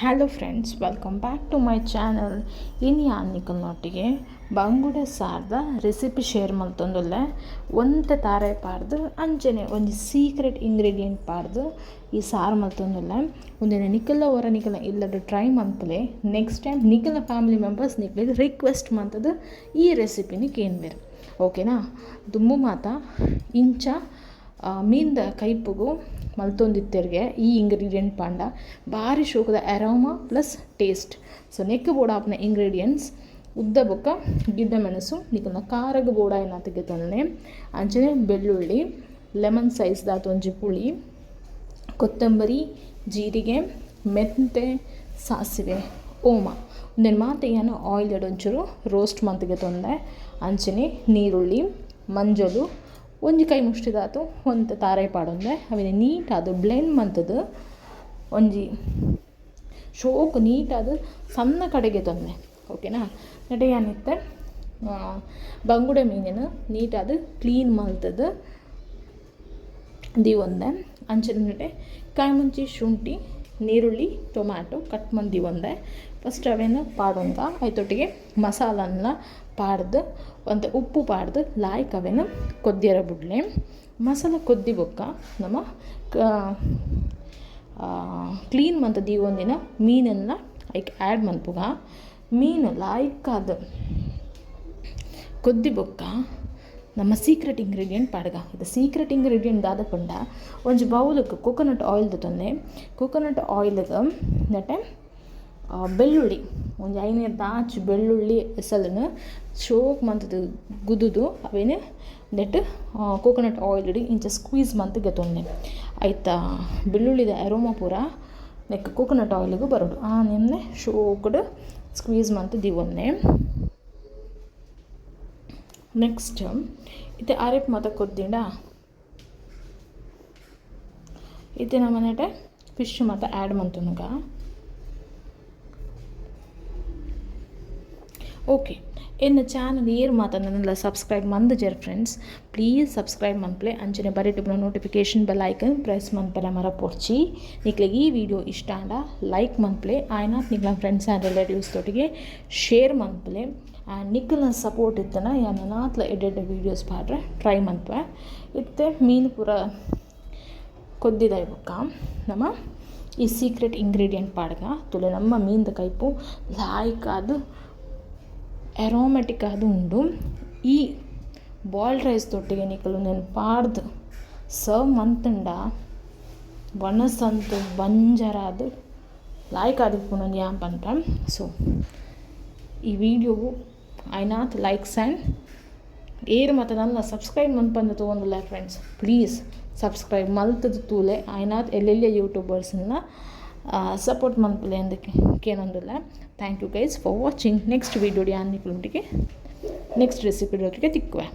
Hello friends welcome back to my channel ಇನ್ನು ಯಾನಿಕಲ್ನೊಟ್ಟಿಗೆ ಬಂಗುಡೆ ಸಾರ್ದ ರೆಸಿಪಿ ಶೇರ್ ಮಲ್ತೊಂದುಲ್ಲ ಒಂತೆ ತಾರೆ ಪಾರ್ದು ಅಂಚನೆ ಒಂದು ಸೀಕ್ರೆಟ್ ಇಂಗ್ರೀಡಿಯೆಂಟ್ ಪಾರ್ದು ಈ ಸಾರು ಮಲ್ತೊಂದುಲ್ಲ ಒಂದಿನ ನಿಕಲ್ಲ ಹೊರ ನಿಕಲ ಇಲ್ಲದ ಟ್ರೈ ಮಂತ್ಲೆ ನೆಕ್ಸ್ಟ್ ಟೈಮ್ ನಿಖಲ ಫ್ಯಾಮಿಲಿ ಮೆಂಬರ್ಸ್ ನಿಕ್ಲಿಗೆ ರಿಕ್ವೆಸ್ಟ್ ಮಾಡ್ತದ್ದು ಈ ರೆಸಿಪಿನಿ ಕೇನ್ಬೇರು ಓಕೆನಾ ದುಮ್ಮು ಮಾತ, ಇಂಚ ಮೀನ್ದ ಕೈಪುಗು ಮಲ್ತೊಂದಿತ್ತೆರ್ಗೆ ಈ ಇಂಗ್ರೀಡಿಯೆಂಟ್ ಪಾಂಡ ಭಾರಿ ಶೋಕದ ಅರೋಮಾ ಪ್ಲಸ್ ಟೇಸ್ಟ್ ಸೊ ನೆಕ್ ಬೋಡಾಪ್ನ ಇಂಗ್ರೀಡಿಯೆಂಟ್ಸ್ ಉದ್ದ ಬೊಕ್ಕ, ಗಿಡ್ಡ ಮೆಣಸು ನಿಕಲ್ನ ಖಾರಗ ಬೋಡ ಏನ ತಂದನೆ ಅಂಚನೆ ಬೆಳ್ಳುಳ್ಳಿ ಲೆಮನ್ ಸೈಜ್ ಒಂಜಿ ಪುಳಿ, ಕೊತ್ತಂಬರಿ, ಜೀರಿಗೆ, ಮೆಂತೆ, ಸಾಸಿವೆ, ಓಮ. ಒಂದೇನು ಮಾತು ಏನು ಆಯಿಲ್ ಒಂಚೂರು ರೋಸ್ಟ್ ಮಂತಿಗೆ ತೊಂದೆ. ಅಂಚನೆ ನೀರುಳ್ಳಿ, ಮಂಜಲು ಒಂಜಿ ಕೈ ಮುಷ್ಟಿದಾತು, ಒಂದು ತಾರೆ ಪಾಡೊಂದೆ. ಅವಿನ ನೀಟಾದ್ ಬ್ಲೆಂಡ್ ಮಂತದ್ ಒಂಜಿ ಶೋಕು ನೀಟಾದ್, ಸಣ್ಣ ಕಡೆಗೆ ತಂದೆ. ಓಕೆನಾ ನೆಟೆ ಏನಿತ್ತೆ ಬಂಗುಡೆ ಮೀನಿನ ನೀಟಾದ ಕ್ಲೀನ್ ಮಲ್ತದ್ದು ಒಂದೆ ಅಂಚಿನ ನಡೆ ಕಾಯಿ ಮುಂಚಿ ಶುಂಠಿ. ನೀರುಳ್ಳಿ, ಟೊಮ್ಯಾಟೊ ಕಟ್ ಮಂದಿ ಒಂದೆ. ಫಸ್ಟ್ ಅವೇನು ಪಾಡೊಂದ ಐತೊಟ್ಟಿಗೆ ಮಸಾಲನ್ನ ಪಾಡ್ದು, ಒಂದು ಉಪ್ಪು ಪಾಡ್ದು ಲಾಯ್ಕ್ ಅವೇನು ಕೊದ್ದಿರ ಬಿಡ್ಲೆ. ಮಸಾಲ ಕೊದ್ದಿ ಬೊಕ್ಕ ನಮ್ಮ ಕ್ಲೀನ್ ಮಂತ ಒಂದಿನ ಮೀನನ್ನ ಐಕ್ ಆ್ಯಡ್ ಮನ್ಪುಗ. ಮೀನು ಲಾಯ್ಕಾದ ಕೊದ್ದಿ ಬೊಕ್ಕ. ನಮ್ಮ ಸೀಕ್ರೆಟ್ ಇಂಗ್ರೀಡಿಯೆಂಟ್ ಪಾಡ್ಗ. ಇದು ಸೀಕ್ರೆಟ್ ಇಂಗ್ರೀಡಿಯೆಂಟ್ ದಾದ ಪಂಡ. ಒಂಜಿ ಬೌಲ್ಗೆ ಕೊಕೊನಟ್ ಆಯಿಲ್ ತೊಂದೆ. ಕೊಕೊನಟ್ ಆಯಿಲ್ಗೆ ನೆಟ್ಟೆ ಬೆಳ್ಳುಳ್ಳಿ. ಒಂದು ಐನೂರು ದಾಚ್ ಬೆಳ್ಳುಳ್ಳಿ ಎಸಲನ್ನು ಶೋಕ್ ಮಂತದ ಗುದುದು, ಅವೇನು ನೆಟ್ ಕೋಕೋನಟ್ ಆಯಿಲ್ ಇಡಿ ಇಂಚ ಸ್ಕ್ವೀಸ್ ಮಂತ್ ಗೆತ್ತೊಂಡೆ ಆಯ್ತಾ? ಬೆಳ್ಳುಳ್ಳಿದ ಅರೋಮಾ ಪೂರ ನೆಕ್ ಕೋಕೋನಟ್ ಆಯಿಲ್ಗೂ ಬರೋಡು. ಆ, ನಿನ್ನೆ ಶೋಕಡ್ ಸ್ಕ್ವೀಸ್ ಮಂತ್ ದಿವೊಂದೆ ನೆಕ್ಸ್ಟ್ ಇದು ಅರೆಪ್ ಮತ ಕೊದ್ದಿಂಡ ಇದು ನಮ್ಮ ಫಿಶ್ ಮತ್ತು ಆ್ಯಡ್ ಮಂತುನುಗ ಓಕೆ ಎನ್ನ ಚಾನಲ್ ಏರ್ ಮಾತನ್ನೆಲ್ಲ ಸಬ್ಸ್ಕ್ರೈಬ್ ಮಂದ್ ಜರ್ ಫ್ರೆಂಡ್ಸ್ ಪ್ಲೀಸ್ ಸಬ್ಸ್ಕ್ರೈಬ್ ಮನ್ಪ್ಲೆ ಅಂಚನೆ ಬರೀಟಿನ ನೋಟಿಫಿಕೇಶನ್ ಬೆಲ್ ಐಕನ್ ಪ್ರೆಸ್ ಮನ್ಪಲೆ ಮರ ಪೊರ್ಚಿ ನಿಕ್ಲಿಗೆ ಈ ವಿಡಿಯೋ ಇಷ್ಟ ಅಂಡ ಲೈಕ್ ಮನ್ಪ್ಲೆ ಆಯ್ನಾತ್ ನಿಕ್ಲ ಫ್ರೆಂಡ್ಸ್ ಆ್ಯಂಡ್ ರಿಲೇಟಿವ್ಸ್ ತೊಟ್ಟಿಗೆ ಶೇರ್ ಮನ್ಪ್ಲೆ ಆ್ಯಂಡ್ ನಿಕ್ಕಲ್ನ ಸಪೋರ್ಟ್ ಇತ್ತನ ಯಾನ ಎಡೆಡ್ ವೀಡಿಯೋಸ್ ಪಾಡ್ರೆ ಟ್ರೈ ಮನ್ಪೆ ಇತ್ತೆ ಮೀನು ಪೂರ ಕೊದ್ದಿದ ಬೊಕ್ಕ ನಮ್ಮ ಈ ಸೀಕ್ರೆಟ್ ಇಂಗ್ರೀಡಿಯೆಂಟ್ ಪಾಡ್ಗ ತುಲೆ ನಮ್ಮ ಮೀನ್ದ ಕೈಪು ಲಾಯ್ಕ್ ಅದು ಎರೋಮೆಟಿಕ್ ಅದು ಉಂಡು. ಈ ಬಾಯ್ಲ್ಡ್ ರೈಸ್ ತೊಟ್ಟಿಗೆ ನಿಕಲು ನೆನ್ ಪಾಡ್ದು ಸರ್ವ್ ಮಂತುಂಡ. ವನಸಂತು ಬಂಜರಾದು. ಲೈಕ್ ಆದಿಪ್ಪುನೊಂದು ಯಾನ್ ಅಂತ ಸೊ ಈ ವಿಡಿಯೋವು ಐನಾತ್ ಲೈಕ್ಸ್ ಆ್ಯಂಡ್ ಏರ್ ಮತ್ತು ನನ್ನ ಸಬ್ಸ್ಕ್ರೈಬ್ ಮನ್ಪಂದು ತೊಗೊಂಡಿಲ್ಲ ಫ್ರೆಂಡ್ಸ್ ಪ್ಲೀಸ್ ಸಬ್ಸ್ಕ್ರೈಬ್ ಮಲ್ತದ ತೂಲೆ. ಐನಾತ್ ಎಲ್ಲೆಲ್ಲೇ ಯೂಟ್ಯೂಬರ್ಸನ್ನ ಸಪೋರ್ಟ್ ಮಾಡ್ಬೋದು ಅಂದಕ್ಕೆ ಏನೊಂದಿಲ್ಲ thank you guys for watching next video ಯಾನ್ ನಿಕ್ಲೊಟ್ಟಿಗೆ ನೆಕ್ಸ್ಟ್ ರೆಸಿಪಿ ತಿಕ್ಕುವೆ.